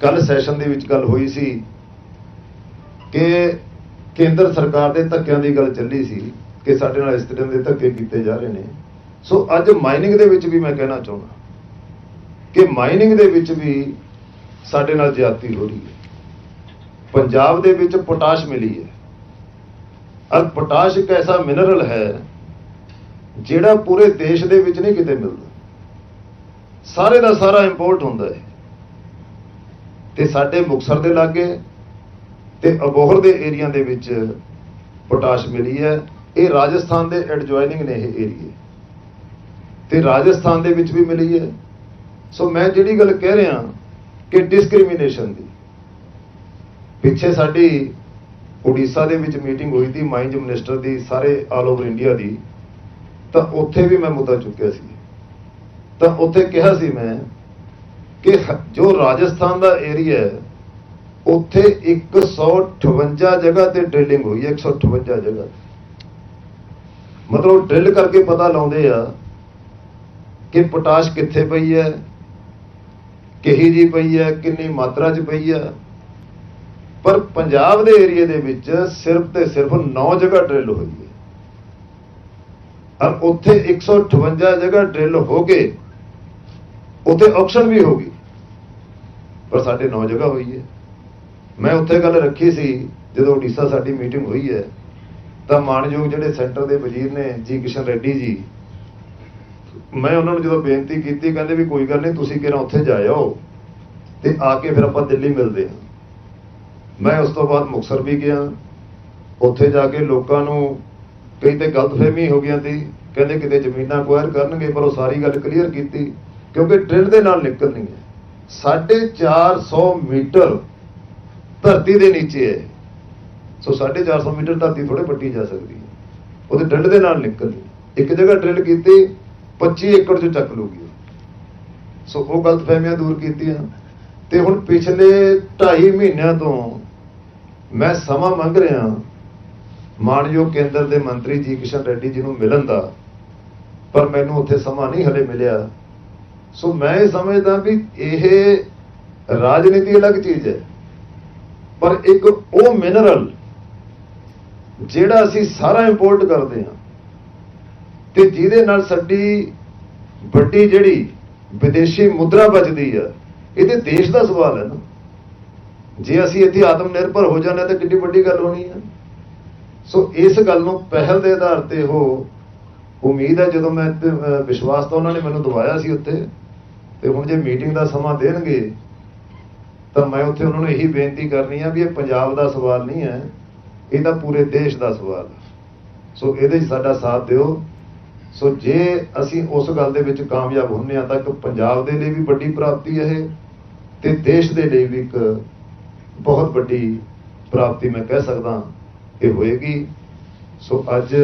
ਕੱਲ ਸੈਸ਼ਨ ਦੇ ਵਿੱਚ ਗੱਲ ਹੋਈ ਸੀ ਕਿ ਕੇਂਦਰ ਸਰਕਾਰ ਦੇ ਧੱਕਿਆਂ ਦੀ ਗੱਲ ਚੱਲੀ ਸੀ ਕਿ ਸਾਡੇ ਨਾਲ ਇਸ ਤਰ੍ਹਾਂ ਦੇ ਧੱਕੇ ਕੀਤੇ ਜਾ ਰਹੇ ਨੇ। ਸੋ ਅੱਜ ਮਾਈਨਿੰਗ ਦੇ ਵਿੱਚ ਵੀ ਮੈਂ ਕਹਿਣਾ ਚਾਹੁੰਦਾ ਕਿ ਮਾਈਨਿੰਗ ਦੇ ਵਿੱਚ ਵੀ ਸਾਡੇ ਨਾਲ ਜ਼ਿਆਦਤੀ ਹੋ ਰਹੀ ਹੈ। ਪੰਜਾਬ ਦੇ ਵਿੱਚ ਪੋਟਾਸ਼ ਮਿਲੀ ਹੈ। ਔਰ ਪੋਟਾਸ਼ ਇੱਕ ਐਸਾ ਮਿਨਰਲ ਹੈ ਜਿਹੜਾ ਪੂਰੇ ਦੇਸ਼ ਦੇ ਵਿੱਚ ਨਹੀਂ ਕਿਤੇ ਮਿਲਦਾ। ਸਾਰੇ ਦਾ ਸਾਰਾ ਇੰਪੋਰਟ ਹੁੰਦਾ ਹੈ। ਤੇ ਸਾਡੇ ਮੁਕਸਰ ਦੇ ਲਾਗੇ ਤੇ ਅਬੋਹਰ ਦੇ ਏਰੀਆ ਦੇ ਵਿੱਚ ਪੋਟਾਸ਼ ਮਿਲੀ ਹੈ। ਇਹ ਰਾਜਸਥਾਨ ਦੇ ਐਡਜੋਇਨਿੰਗ ਨੇ ਇਹ ਏਰੀਏ ਤੇ ਰਾਜਸਥਾਨ ਦੇ ਵਿੱਚ ਵੀ ਮਿਲੀ ਹੈ। ਸੋ ਮੈਂ ਜਿਹੜੀ ਗੱਲ ਕਹਿ ਰਿਹਾ ਕਿ ਡਿਸਕ੍ਰਿਮੀਨੇਸ਼ਨ ਦੀ, ਪਿੱਛੇ ਸਾਡੀ ਉੜੀਸਾ ਦੇ ਵਿੱਚ ਮੀਟਿੰਗ ਹੋਈ ਸੀ ਮਾਈਨਸ ਮਿਨਿਸਟਰ ਦੀ, ਸਾਰੇ ਆਲ ਓਵਰ ਇੰਡੀਆ ਦੀ। ਤਾਂ ਉੱਥੇ ਵੀ ਮੈਂ ਮੁੱਦਾ ਚੁੱਕਿਆ ਸੀ। ਤਾਂ ਉੱਥੇ ਕਿਹਾ ਸੀ ਮੈਂ ਕਿ ਜੋ ਰਾਜਸਥਾਨ ਦਾ ਏਰੀਆ ਹੈ, ਉੱਥੇ 158 ਜਗ੍ਹਾ ਤੇ ਡ੍ਰਿਲਿੰਗ ਹੋਈ ਹੈ 158 ਜਗ੍ਹਾ ਮਤਲਬ ਡ੍ਰਿਲ ਕਰਕੇ ਪਤਾ ਲਾਉਂਦੇ ਆ ਕਿ ਪੋਟਾਸ਼ ਕਿੱਥੇ ਪਈ ਹੈ, ਕਿਹੀ ਜੀ ਪਈ ਹੈ, ਕਿੰਨੀ ਮਾਤਰਾ 'ਚ ਪਈ ਹੈ ਪਰ ਪੰਜਾਬ ਦੇ ਏਰੀਆ ਦੇ ਵਿੱਚ ਸਿਰਫ ਤੇ ਸਿਰਫ 9 ਜਗ੍ਹਾ ਡ੍ਰਿਲ ਹੋਈ ਹੈ। ਔਰ ਉੱਥੇ 158 ਜਗ੍ਹਾ ਡ੍ਰਿਲ ਹੋ ਕੇ ਉੱਥੇ ਆਕਸ਼ਨ ਵੀ ਹੋ ਗਈ। ਪਰ ਸਾਡੇ ਨੌ ਜਗ੍ਹਾ ਹੋਈ ਹੈ। ਮੈਂ ਉੱਥੇ ਗੱਲ ਰੱਖੀ ਸੀ, ਜਦੋਂ ਉੜੀਸਾ ਸਾਡੀ ਮੀਟਿੰਗ ਹੋਈ ਹੈ, ਤਾਂ ਮਾਨਯੋਗ ਜਿਹੜੇ ਸੈਂਟਰ ਦੇ ਵਜ਼ੀਰ ਨੇ, ਜੀ ਕਿਸ਼ਨ ਰੈੱਡੀ ਜੀ, ਮੈਂ ਉਹਨਾਂ ਨੂੰ ਜਦੋਂ ਬੇਨਤੀ ਕੀਤੀ, ਕਹਿੰਦੇ ਵੀ ਕੋਈ ਗੱਲ ਨਹੀਂ, ਤੁਸੀਂ ਕਿਹੜਾ ਉੱਥੇ ਜਾਇਓ ਤੇ ਆ ਕੇ ਫਿਰ ਆਪਾਂ ਦਿੱਲੀ ਮਿਲਦੇ ਹਾਂ। ਮੈਂ ਉਸ ਤੋਂ ਬਾਅਦ ਮੁਕਸਰ ਵੀ ਗਿਆ। ਉੱਥੇ ਜਾ ਕੇ ਲੋਕਾਂ ਨੂੰ ਕਈ ਤੇ ਗਲਤਫਹਿਮੀ ਹੋ ਗਈਆਂ ਸੀ। ਕਹਿੰਦੇ ਕਿਤੇ ਜ਼ਮੀਨਾਂ ਅਕਵਾਇਰ ਕਰਨਗੇ, ਪਰ ਉਹ ਸਾਰੀ ਗੱਲ ਕਲੀਅਰ ਕੀਤੀ, ਕਿਉਂਕਿ ਡਰਿਲ ਦੇ ਨਾਲ ਨਿਕਲਣੀ ਹੈ। 450 ਮੀਟਰ ਧਰਤੀ ਦੇ ਨੀਚੇ ਹੈ। ਸੋ 450 ਮੀਟਰ ਧਰਤੀ ਥੋੜੇ ਪੱਟੀ ਜਾ ਸਕਦੀ ਹੈ। ਉਹਦੇ ਡਰਿਲ ਦੇ ਨਾਲ ਨਿਕਲਣੀ ਇੱਕ ਜਗ੍ਹਾ ਡਰਿਲ ਕੀਤੀ 25 ਏਕੜ ਚ ਚੱਕ ਲੂਗੀ ਸੋ ਉਹ ਗ਼ਲਤ ਫਹਿਮੀਆਂ ਦੂਰ ਕੀਤੀਆਂ। ਤੇ ਹੁਣ ਪਿਛਲੇ 2.5 ਮਹੀਨਿਆਂ ਤੋਂ ਮੈਂ ਸਮਾਂ ਮੰਗ ਰਿਹਾ ਮਾਨਯੋਗ ਕੇਂਦਰ ਦੇ ਮੰਤਰੀ ਜੀ ਕਿਸ਼ਨ ਰੈੱਡੀ ਜੀ ਨੂੰ ਮਿਲਣ ਦਾ। ਪਰ ਮੈਨੂੰ ਉੱਥੇ ਸਮਾਂ ਨਹੀਂ ਹਲੇ ਮਿਲਿਆ। ਸੋ ਮੈਂ ਇਹ ਸਮਝਦਾ ਵੀ ਇਹ ਰਾਜਨੀਤੀ ਅਲੱਗ ਚੀਜ਼ ਹੈ। ਪਰ ਇੱਕ ਉਹ ਮਿਨਰਲ ਜਿਹੜਾ ਅਸੀਂ ਸਾਰਾ ਇੰਪੋਰਟ ਕਰਦੇ ਹਾਂ ਤੇ ਜਿਹਦੇ ਨਾਲ ਸਾਡੀ ਵੱਡੀ ਜਿਹੜੀ ਵਿਦੇਸ਼ੀ ਮੁਦਰਾ ਬਚਦੀ ਆ ਇਹਦੇ ਦੇਸ਼ ਦਾ ਸਵਾਲ ਹੈ ਨਾ। ਜੇ ਅਸੀਂ ਇੱਥੇ ਆਤਮ ਨਿਰਭਰ ਹੋ ਜਾਂਦੇ ਤਾਂ ਕਿੰਨੀ ਵੱਡੀ ਗੱਲ ਹੋਣੀ ਹੈ ਸੋ ਇਸ ਗੱਲ ਨੂੰ ਪਹਿਲ ਦੇ ਆਧਾਰ ਤੇ ਉਹ ਉਮੀਦ ਹੈ ਜਦੋਂ ਮੈਂ ਵਿਸ਼ਵਾਸ ਤਾਂ ਉਹਨਾਂ ਨੇ ਮੈਨੂੰ ਦਵਾਇਆ ਸੀ ਉੱਥੇ ਤੇ ਹੁਣ ਜੇ ਮੀਟਿੰਗ ਦਾ ਸਮਾਂ ਦੇਣਗੇ, ਤਾਂ ਮੈਂ ਉੱਥੇ ਉਹਨਾਂ ਨੂੰ ਇਹੀ ਬੇਨਤੀ ਕਰਨੀ ਆ ਵੀ ਇਹ ਪੰਜਾਬ ਦਾ ਸਵਾਲ ਨਹੀਂ ਹੈ, ਇਹ ਤਾਂ ਪੂਰੇ ਦੇਸ਼ ਦਾ ਸਵਾਲ ਸੋ ਇਹਦੇ 'ਚ ਸਾਡਾ ਸਾਥ ਦਿਓ। ਸੋ ਜੇ ਅਸੀਂ ਉਸ ਗੱਲ ਦੇ ਵਿੱਚ ਕਾਮਯਾਬ ਹੁੰਨੇ ਆ, ਤਾਂ ਇੱਕ ਪੰਜਾਬ ਦੇ ਲਈ ਵੀ ਵੱਡੀ ਪ੍ਰਾਪਤੀ ਹੈ ਇਹ, ਤੇ ਦੇਸ਼ ਦੇ ਲਈ ਵੀ ਇੱਕ ਬਹੁਤ ਵੱਡੀ ਪ੍ਰਾਪਤੀ ਮੈਂ ਕਹਿ ਸਕਦਾ ਇਹ ਹੋਏਗੀ। ਸੋ ਅੱਜ